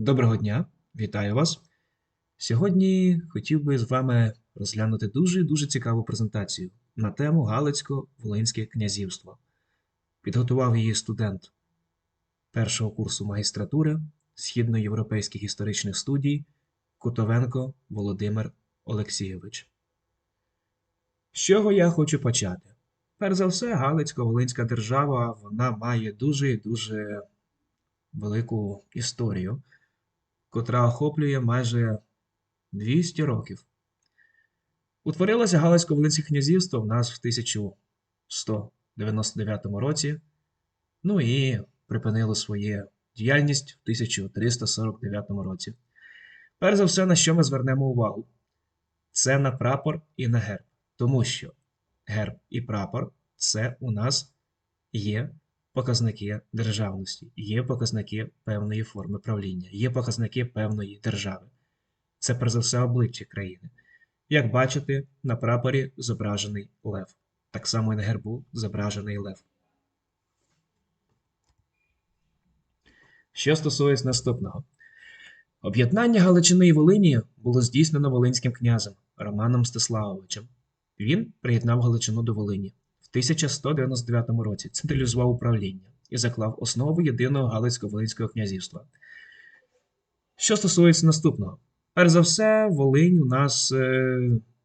Доброго дня, вітаю вас. Сьогодні хотів би з вами розглянути дуже дуже цікаву презентацію на тему Галицько-Волинське князівство. Підготував її студент першого курсу магістратури Східноєвропейських історичних студій Кутовенко Володимир Олексійович. З чого я хочу почати? Перш за все, Галицько-Волинська держава вона має дуже дуже велику історію котра охоплює майже 200 років. Утворилося Галицько-Волинське князівство в нас в 1199 році, ну і припинило свою діяльність в 1349 році. Перш за все, на що ми звернемо увагу? Це на прапор і на герб, тому що герб і прапор це у нас є показники державності, є показники певної форми правління, є показники певної держави. Це перш за все обличчя країни. Як бачите, на прапорі зображений лев. Так само і на гербу зображений лев. Що стосується наступного. Об'єднання Галичини і Волині було здійснено Волинським князем Романом Стиславовичем. Він приєднав Галичину до Волині. В 1199 році централізував управління і заклав основу єдиного Галицько-Волинського князівства. Що стосується наступного, перш за все, Волинь у нас е,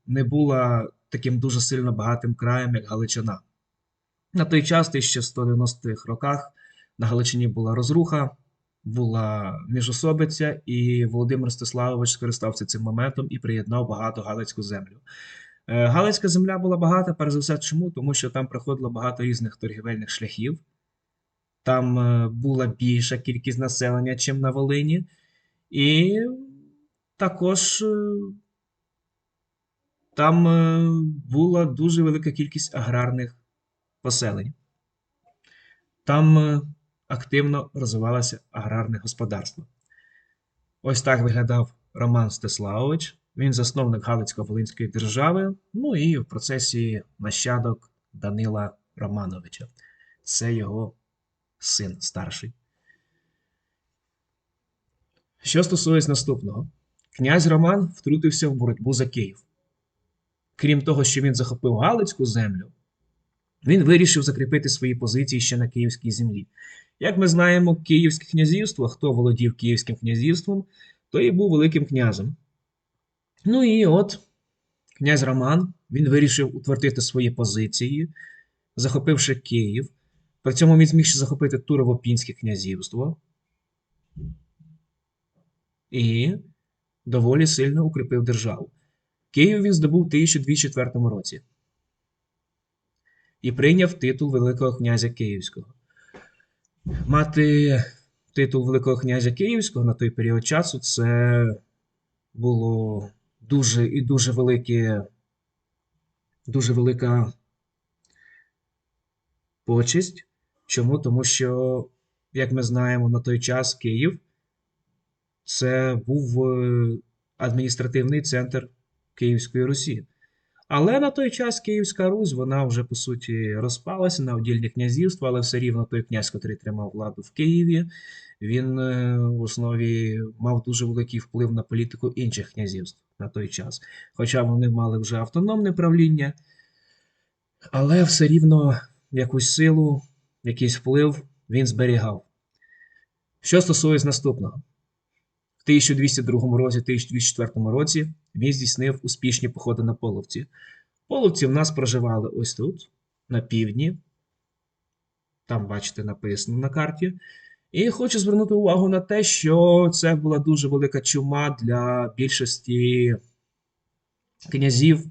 не була таким дуже сильно багатим краєм, як Галичина. На той час, в 1190-х роках, на Галичині була розруха, була міжособиця, і Володимир Стиславович скористався цим моментом і приєднав багато Галицьку землю. Е, Галицька земля була багата, перш за все, чому? Тому що там проходило багато різних торгівельних шляхів. Там е, була більша кількість населення, чим на Волині. І також е, там була дуже велика кількість аграрних поселень. Там активно розвивалося аграрне господарство. Ось так виглядав Роман Стеславович. Він засновник Галицько-Волинської держави, ну і в процесі нащадок Данила Романовича. Це його син старший. Що стосується наступного, князь Роман втрутився в боротьбу за Київ. Крім того, що він захопив Галицьку землю, він вирішив закріпити свої позиції ще на київській землі. Як ми знаємо, Київське князівство, хто володів Київським князівством, той і був Великим князем. Ну і от князь Роман він вирішив утвердити свої позиції, захопивши Київ. При цьому він зміг ще захопити Турово-Пінське князівство і доволі сильно укріпив державу. Київ він здобув у 1204 році і прийняв титул Великого князя Київського. Мати титул Великого князя Київського на той період часу це було дуже і дуже велике, дуже велика почесть. Чому? Тому що, як ми знаємо, на той час Київ це був е, адміністративний центр Київської Русі. Але на той час Київська Русь, вона вже по суті розпалася на одільні князівства, але все рівно той князь, який тримав владу в Києві, він е, в основі мав дуже великий вплив на політику інших князівств на той час. Хоча вони мали вже автономне правління, але все рівно якусь силу, якийсь вплив він зберігав. Що стосується наступного. В 1202 році, 1204 році він здійснив успішні походи на половці. Половці в нас проживали ось тут, на півдні. Там, бачите, написано на карті. І хочу звернути увагу на те, що це була дуже велика чума для більшості князів,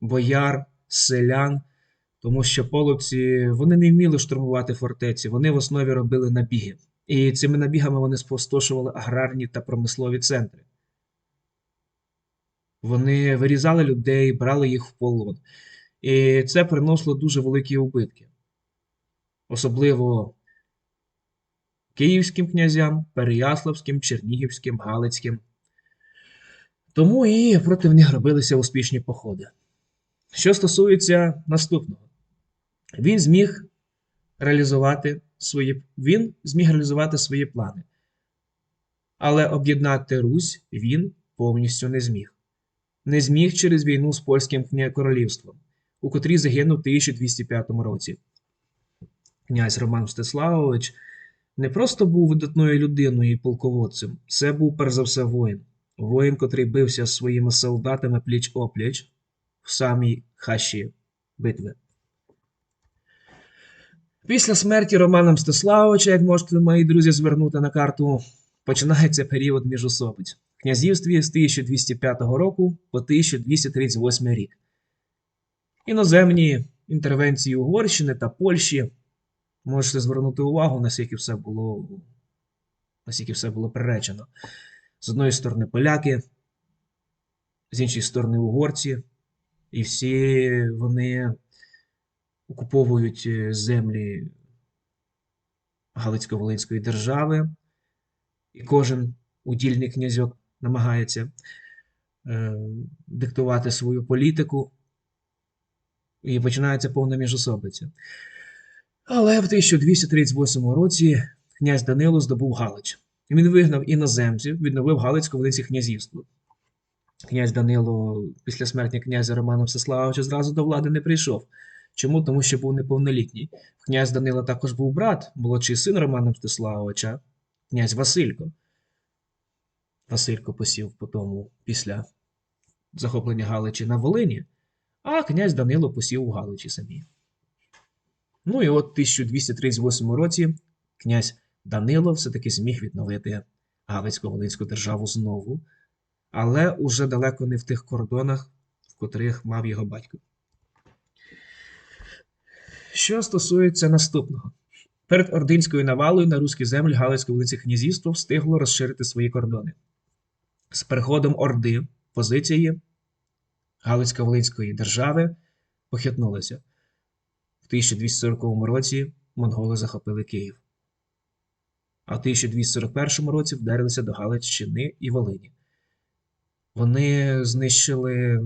бояр, селян, тому що половці вони не вміли штурмувати фортеці, вони в основі робили набіги. І цими набігами вони спустошували аграрні та промислові центри. Вони вирізали людей, брали їх в полон. І це приносило дуже великі убитки. Особливо київським князям, Переяславським, Чернігівським, Галицьким. Тому і проти них робилися успішні походи. Що стосується наступного, він зміг реалізувати свої, він зміг реалізувати свої плани. Але об'єднати Русь він повністю не зміг. Не зміг через війну з польським королівством, у котрій загинув у 1205 році. Князь Роман Мстиславович не просто був видатною людиною і полководцем, це був перш за все воїн. Воїн, котрий бився з своїми солдатами пліч опліч в самій хащі битви. Після смерті Романа Мстиславовича, як можете, мої друзі, звернути на карту, починається період міжособиць князівстві з 1205 року по 1238 рік. Іноземні інтервенції Угорщини та Польщі. Можете звернути увагу, наскільки все було, наскільки все було приречено. З одної сторони поляки, з іншої сторони угорці, і всі вони окуповують е, землі Галицько-Волинської держави, і кожен удільний князьок намагається е, диктувати свою політику, і починається повна міжособиця. Але в 1238 році князь Данило здобув Галич. Він вигнав іноземців, відновив Галицько-Волинське князівство. Князь Данило після смерті князя Романа Всеславовича зразу до влади не прийшов. Чому? Тому що був неповнолітній. В князь Данила також був брат, молодший син Романа Мстиславовича, князь Василько. Василько посів потому після захоплення Галичі на Волині, а князь Данило посів у Галичі самі. Ну і от в 1238 році князь Данило все-таки зміг відновити Галицько-Волинську державу знову, але уже далеко не в тих кордонах, в котрих мав його батько. Що стосується наступного. Перед ординською навалою на руські землі Галицько-Волинське князівство встигло розширити свої кордони. З переходом Орди позиції Галицько-Волинської держави похитнулися. В 1240 році монголи захопили Київ, а в 1241 році вдарилися до Галиччини і Волині. Вони знищили,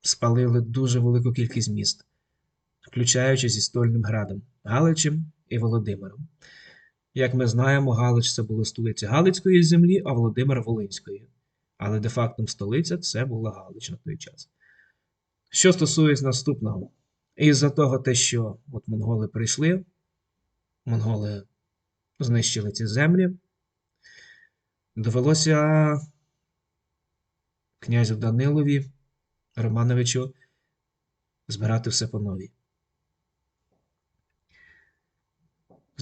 спалили дуже велику кількість міст, включаючи зі Стольним Градом, Галичем і Володимиром. Як ми знаємо, Галич це була столиця Галицької землі, а Володимир Волинської. Але де-фактом столиця це була Галич на той час. Що стосується наступного, із-за того, те, що от монголи прийшли, монголи знищили ці землі, довелося князю Данилові Романовичу збирати все по новій.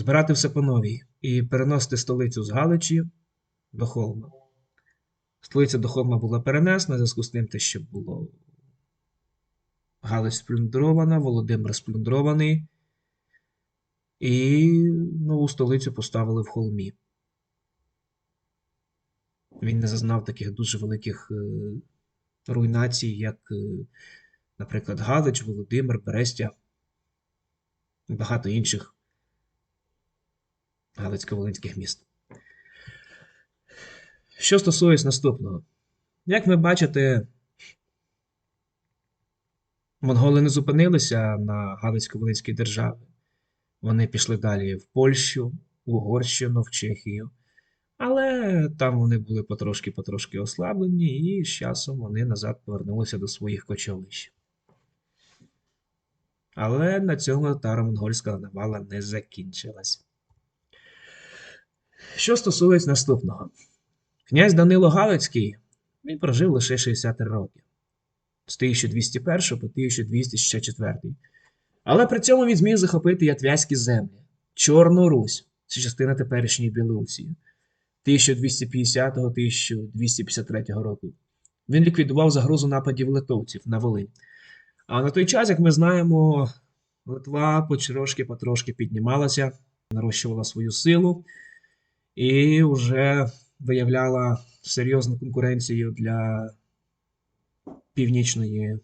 Збирати все по новій і переносити столицю з Галичі до Холма. Столиця до Холма була перенесена зв'язку з тим, те, що було Галич сплюндрована, Володимир сплюндрований, і нову столицю поставили в холмі. Він не зазнав таких дуже великих е, руйнацій, як, е, наприклад, Галич, Володимир, Берестя і багато інших Галицько-Волинських міст. Що стосується наступного, як ви бачите, монголи не зупинилися на Галицько-Волинській державі. Вони пішли далі в Польщу, в Угорщину, в Чехію. Але там вони були потрошки-потрошки ослаблені, і з часом вони назад повернулися до своїх кочовищ. Але на цьому татаро-монгольська навала не закінчилась. Що стосується наступного, князь Данило Галицький він прожив лише 63 роки з 1201 по 1264. Але при цьому він зміг захопити Ятвязькі землі, Чорну Русь, це частина теперішньої Білорусі, 1250-1253 року. Він ліквідував загрозу нападів литовців на Волинь. А на той час, як ми знаємо, Литва потрошки-потрошки піднімалася, нарощувала свою силу і вже виявляла серйозну конкуренцію для північної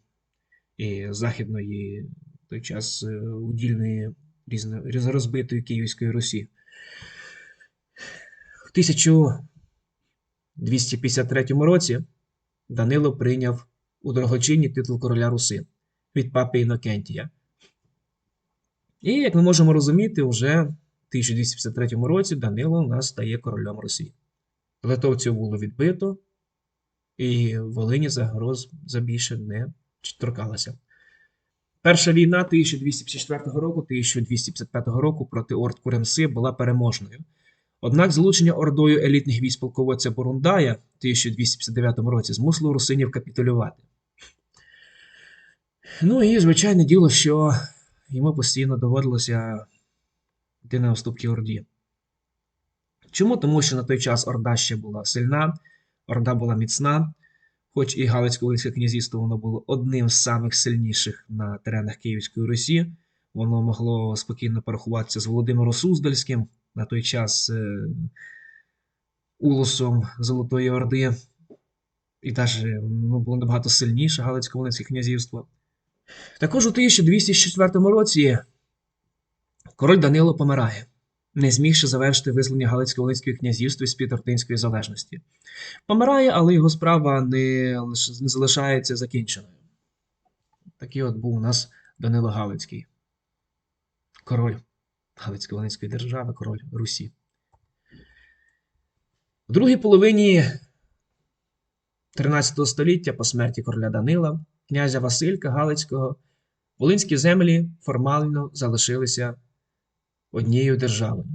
і західної той час е, удільної розбитої Київської Русі. В 1253 році Данило прийняв у дорогочинні титул короля Руси від папи Інокентія. І, як ми можемо розуміти, вже 1253 році Данило у нас стає королем Росії. Литовців було відбито, і Волині загроз за більше не торкалася. Перша війна 1254 року, 1255 року проти орд Куремси була переможною. Однак залучення ордою елітних військ полководця Бурундая в 1259 році змусило русинів капітулювати. Ну і звичайне діло, що йому постійно доводилося йти на уступки Орді. Чому? Тому що на той час Орда ще була сильна, Орда була міцна, хоч і Галицько-Волинське князівство воно було одним з самих сильніших на теренах Київської Русі. Воно могло спокійно порахуватися з Володимиром Суздальським, на той час е, улусом Золотої Орди, і навіть ну, було набагато сильніше Галицько-Волинське князівство. Також у 1204 році король Данило помирає, не змігши завершити визволення Галицько-Волинського князівства з-під Ортинської залежності. Помирає, але його справа не залишається закінченою. Такий от був у нас Данило Галицький, король Галицько-Волинської держави, король Русі. В другій половині 13 століття по смерті короля Данила, князя Василька Галицького, волинські землі формально залишилися однією державою.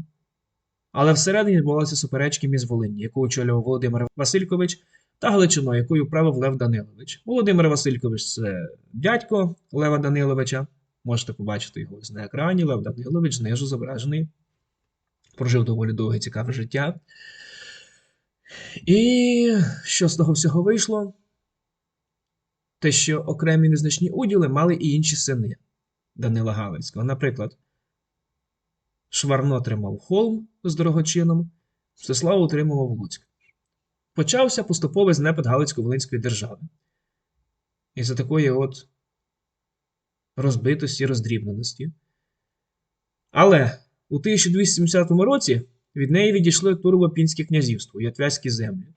Але всередині відбувалися суперечки між Волинні, яку очолював Володимир Василькович, та Галичиною, якою правив Лев Данилович. Володимир Василькович це дядько Лева Даниловича. Можете побачити його на екрані. Лев Данилович знизу зображений. Прожив доволі довге цікаве життя. І що з того всього вийшло? Те, що окремі незначні уділи мали і інші сини Данила Галицького. Наприклад, Шварно отримав Холм з дорогочином, Всеслав утримував Луцьк. Почався поступовий знепад Галицько-Волинської держави. І за такої от розбитості, роздрібненості. Але у 1270 році від неї відійшли Турово-Пінське князівство і Отвязькі землі.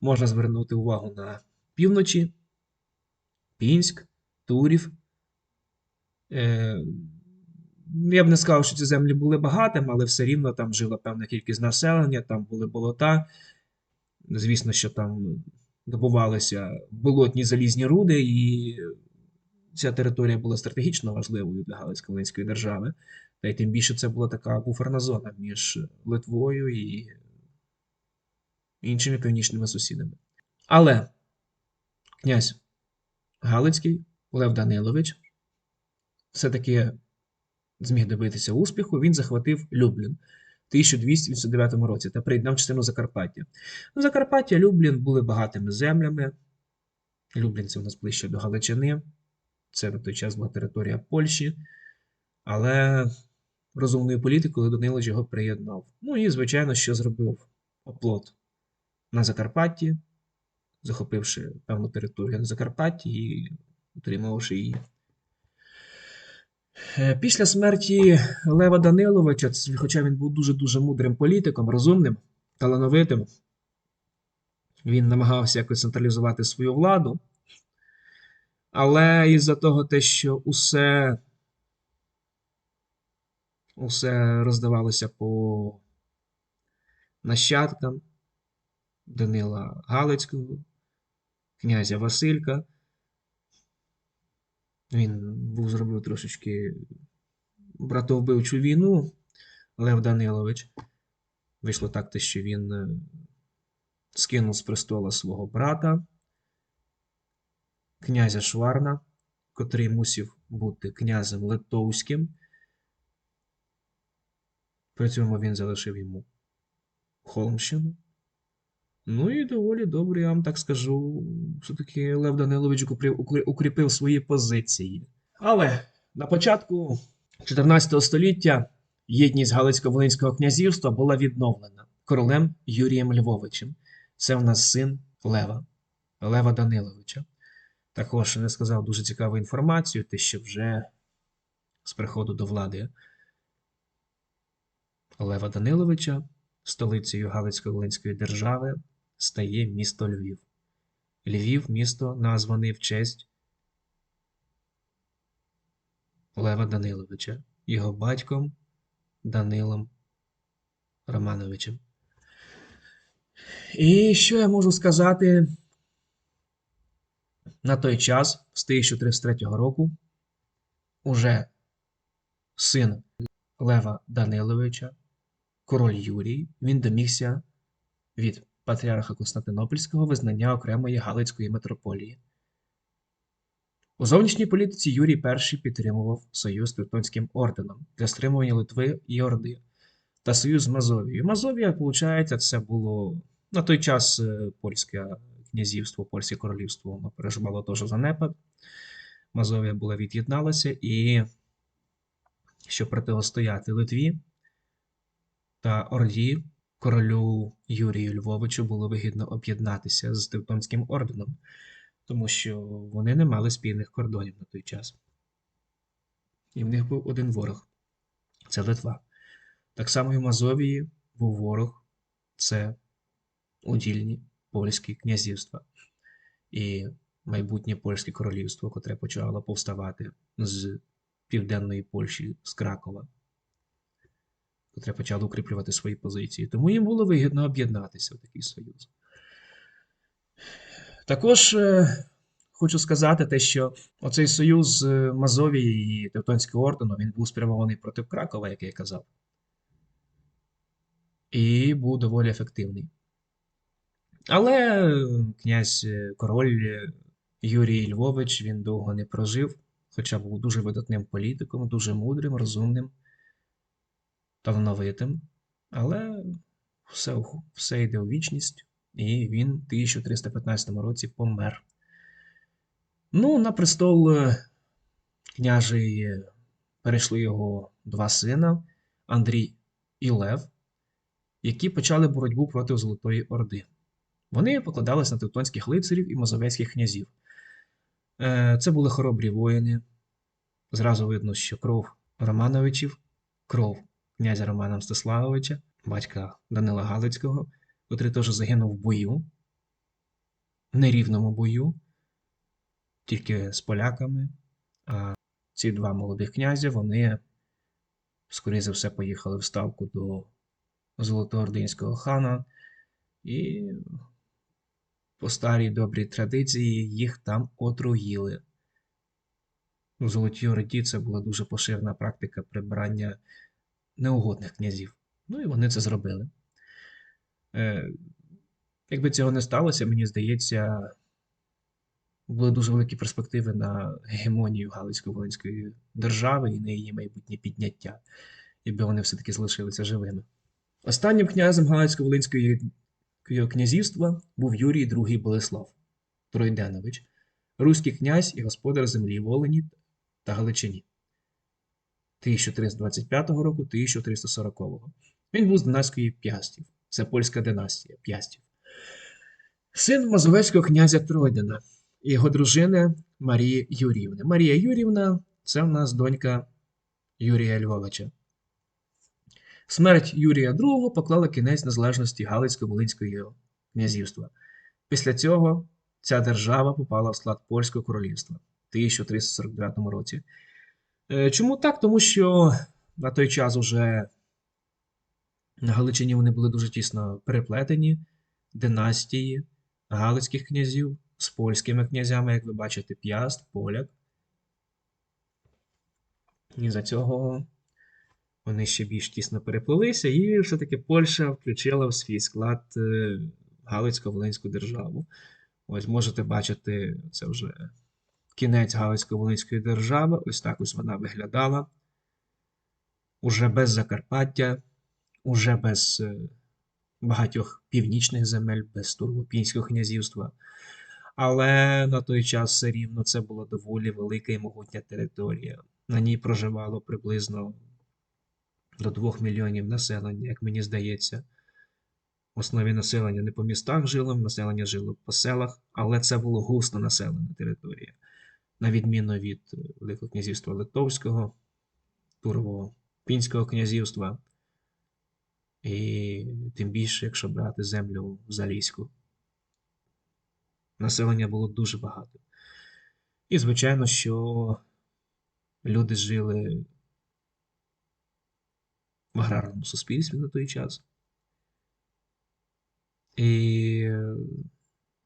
Можна звернути увагу на півночі, Пінськ, Турів. Е, я б не сказав, що ці землі були багатими, але все рівно там жила певна кількість населення, там були болота. Звісно, що там добувалися болотні залізні руди, і ця територія була стратегічно важливою для Галицько-Волинської держави. Та й тим більше це була така буферна зона між Литвою і іншими північними сусідами. Але князь Галицький Лев Данилович все-таки зміг добитися успіху. Він захватив Люблін в 1289 році та приєднав частину Закарпаття. Ну, Закарпаття, Люблін були багатими землями. Люблін це у нас ближче до Галичини. Це на той час була територія Польщі. Але розумною політикою Данилович його приєднав. Ну і, звичайно, що зробив оплот на Закарпатті, захопивши певну територію на Закарпатті і утримавши її. Е, Після смерті Лева Даниловича, хоча він був дуже-дуже мудрим політиком, розумним, талановитим, він намагався якось централізувати свою владу. Але із-за того, те, що усе, усе роздавалося по нащадкам Данила Галицького, князя Василька, він був зробив трошечки братовбивчу війну, Лев Данилович. Вийшло так, те, що він е, скинув з престола свого брата, князя Шварна, котрий мусив бути князем Литовським. При цьому він залишив йому Холмщину. Ну і доволі добре, я вам так скажу, все-таки Лев Данилович укріпив, свої позиції. Але на початку 14 століття єдність Галицько-Волинського князівства була відновлена королем Юрієм Львовичем. Це в нас син Лева, Лева Даниловича. Також не сказав дуже цікаву інформацію, те, що вже з приходу до влади Лева Даниловича столицею Галицько-Волинської держави стає місто Львів. Львів місто названий в честь Лева Даниловича, його батьком Данилом Романовичем. І що я можу сказати? На той час, з 1333 року, уже син Лева Даниловича, король Юрій, він домігся від патріарха Константинопольського визнання окремої Галицької митрополії. У зовнішній політиці Юрій І підтримував союз з Тевтонським орденом для стримування Литви і Орди та союз з Мазовією. Мазовія, виходить, це було на той час е, польське князівство, польське королівство воно переживало теж занепад. Мазовія була від'єдналася, і щоб протистояти Литві та Орді, королю Юрію Львовичу було вигідно об'єднатися з Тевтонським орденом, тому що вони не мали спільних кордонів на той час. І в них був один ворог це Литва. Так само і в Мазовії був ворог це удільні польські князівства. І майбутнє польське королівство, котре почало повставати з південної Польщі, з Кракова, котре почало укріплювати свої позиції. Тому їм було вигідно об'єднатися в такий союз. Також е, хочу сказати те, що оцей союз Мазовії і Тевтонського ордену він був спрямований проти Кракова, як я казав. І був доволі ефективний. Але князь е, король е, Юрій Львович він довго не прожив, хоча був дуже видатним політиком, дуже мудрим, розумним, талановитим. Але все, все йде у вічність, і він в 1315 році помер. Ну, на престол е, княжий перейшли його два сина Андрій і Лев, які почали боротьбу проти Золотої Орди. Вони покладались на тевтонських лицарів і мазовецьких князів. Е, це були хоробрі воїни. Зразу видно, що кров Романовичів, кров князя Романа Мстиславовича, батька Данила Галицького, котрий теж загинув в бою, в нерівному бою, тільки з поляками. А ці два молодих князя, вони, скоріше за все, поїхали в ставку до Золотоординського хана і по старій добрій традиції їх там отруїли. У Золотій Орді це була дуже поширена практика прибрання неугодних князів. Ну і вони це зробили. Е, Якби цього не сталося, мені здається, були дуже великі перспективи на гегемонію Галицько-Волинської держави і на її майбутнє підняття, якби вони все-таки залишилися живими. Останнім князем Галицько-Волинської князівства був Юрій II Болеслав Тройденович, руський князь і господар землі Волині та Галичині 1325 року 1340 року. Він був з династії П'ястів. Це польська династія П'ястів. Син Мазовецького князя Тройдена і його дружини Марії Юрівни. Марія Юрівна це в нас донька Юрія Львовича. Смерть Юрія II поклала кінець незалежності Галицько-Волинського князівства. Після цього ця держава попала в склад Польського королівства в 1349 році. Е, чому так? Тому що на той час уже на Галичині вони були дуже тісно переплетені династії Галицьких князів з польськими князями, як ви бачите, П'яст, Поляк. І за цього вони ще більш тісно переплилися, і все-таки Польща включила в свій склад е, Галицько-Волинську державу. Ось можете бачити, це вже кінець Галицько-Волинської держави. Ось так ось вона виглядала. Уже без Закарпаття, уже без е, багатьох північних земель, без Турбопінського князівства. Але на той час все рівно це була доволі велика і могутня територія. На ній проживало приблизно до 2 мільйонів населення, як мені здається. В основі населення не по містах жило, населення жило по селах, але це було густо населена територія, на відміну від е, Великого князівства Литовського, Турово Пінського князівства, і тим більше, якщо брати землю Залізьку. Населення було дуже багато. І, звичайно, що люди жили в аграрному суспільстві на той час. І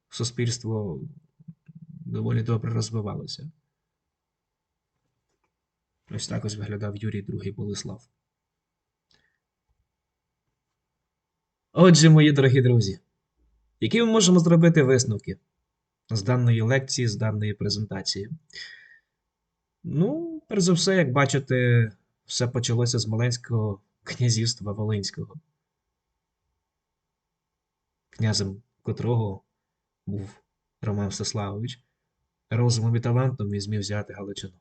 суспільство доволі добре розвивалося. Ось так ось виглядав Юрій II Болеслав. Отже, мої дорогі друзі, які ми можемо зробити висновки з даної лекції, з даної презентації? Ну, перш за все, як бачите, все почалося з Маленського князівства Волинського, князем котрого був Роман Всеславович, розумом і талантом він зміг взяти Галичину.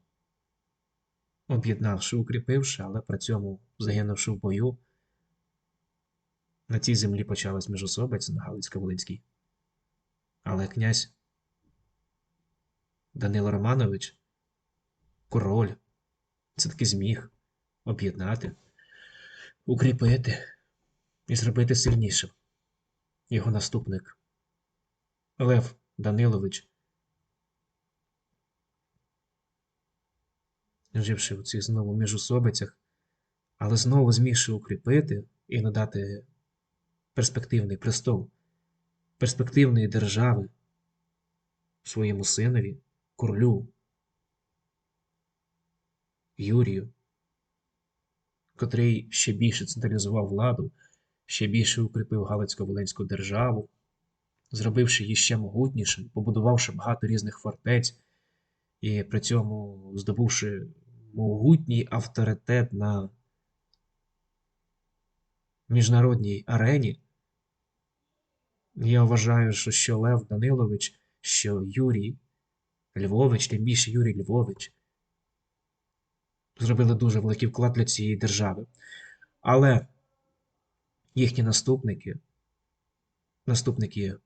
Об'єднавши, укріпивши, але при цьому загинувши в бою, на цій землі почалась міжособець на Галицько-Волинській. Але князь Данило Романович, король, це таки зміг об'єднати, укріпити і зробити сильнішим його наступник Лев Данилович, живши в цих знову міжособицях, але знову змігши укріпити і надати перспективний престол, перспективної держави своєму синові, королю Юрію, котрий ще більше централізував владу, ще більше укріпив Галицько-Волинську державу, зробивши її ще могутнішим, побудувавши багато різних фортець і при цьому здобувши могутній авторитет на міжнародній арені. Я вважаю, що, що Лев Данилович, що Юрій Львович, тим більше Юрій Львович, зробили дуже великий вклад для цієї держави. Але їхні наступники, наступники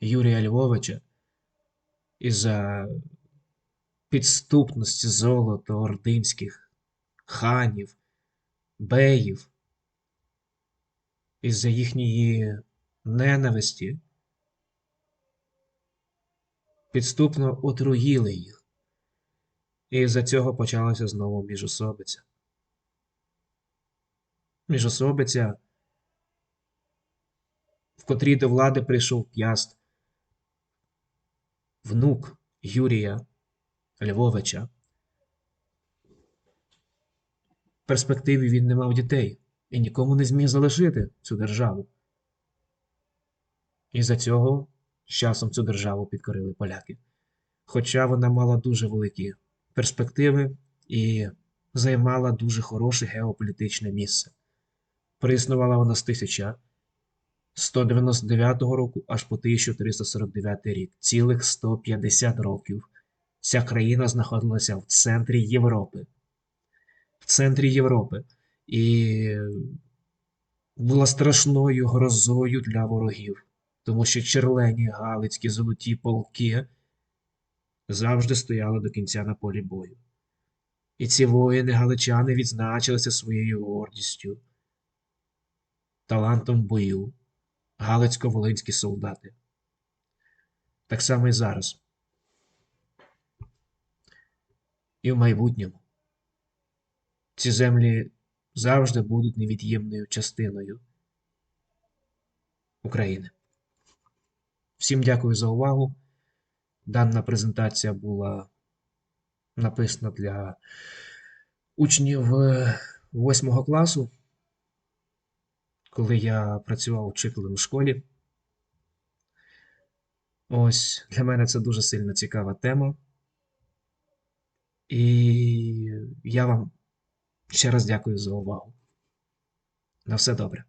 Юрія Львовича, із-за підступності золота ординських ханів, беїв, із-за їхньої ненависті, підступно отруїли їх. І з-за цього почалася знову міжособиця. Міжособиця, в котрій до влади прийшов п'яст, внук Юрія Львовича. В перспективі він не мав дітей і нікому не зміг залишити цю державу. І за цього з часом цю державу підкорили поляки. Хоча вона мала дуже великі перспективи і займала дуже хороше геополітичне місце. Проіснувала вона з 1199 року аж по 1349 рік, цілих 150 років. Ця країна знаходилася в центрі Європи. В центрі Європи. І була страшною грозою для ворогів, тому що черлені галицькі золоті полки завжди стояли до кінця на полі бою. І ці воїни галичани відзначилися своєю гордістю, талантом бою, галицько-волинські солдати. Так само і зараз. І в майбутньому ці землі завжди будуть невід'ємною частиною України. Всім дякую за увагу. Дана презентація була написана для учнів 8 класу, коли я працював учителем у школі. Ось для мене це дуже сильно цікава тема. І я вам ще раз дякую за увагу. На все добре.